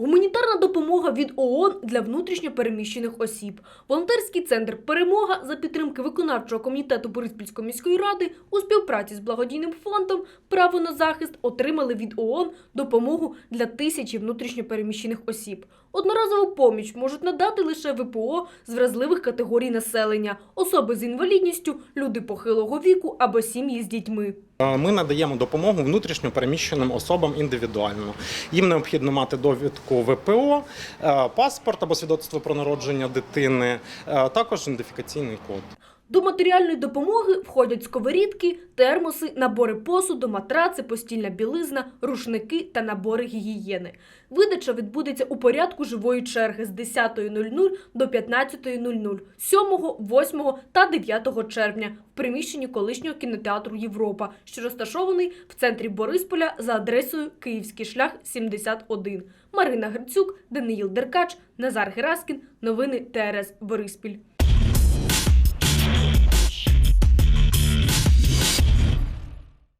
Гуманітарна допомога від ООН для внутрішньо переміщених осіб. Волонтерський центр Перемога за підтримки виконавчого комітету Бориспільської міської ради у співпраці з благодійним фондом Право на захист отримали від ООН допомогу для тисячі внутрішньо переміщених осіб. Одноразову поміч можуть надати лише ВПО з вразливих категорій населення, особи з інвалідністю, люди похилого віку або сім'ї з дітьми. Ми надаємо допомогу внутрішньо переміщеним особам індивідуально. Їм необхідно мати довідку ВПО, е, паспорт або свідоцтво про народження дитини, е, також ідентифікаційний код. До матеріальної допомоги входять сковорідки, термоси, набори посуду, матраци, постільна білизна, рушники та набори гігієни. Видача відбудеться у порядку живої черги з 10.00 до 15.00 7, 8 та 9 червня в приміщенні колишнього кінотеатру Європа, що розташований в центрі Борисполя за адресою Київський шлях 71. Марина Грицюк, Даниїл Деркач, Назар Гераскін. Новини ТРС Бориспіль.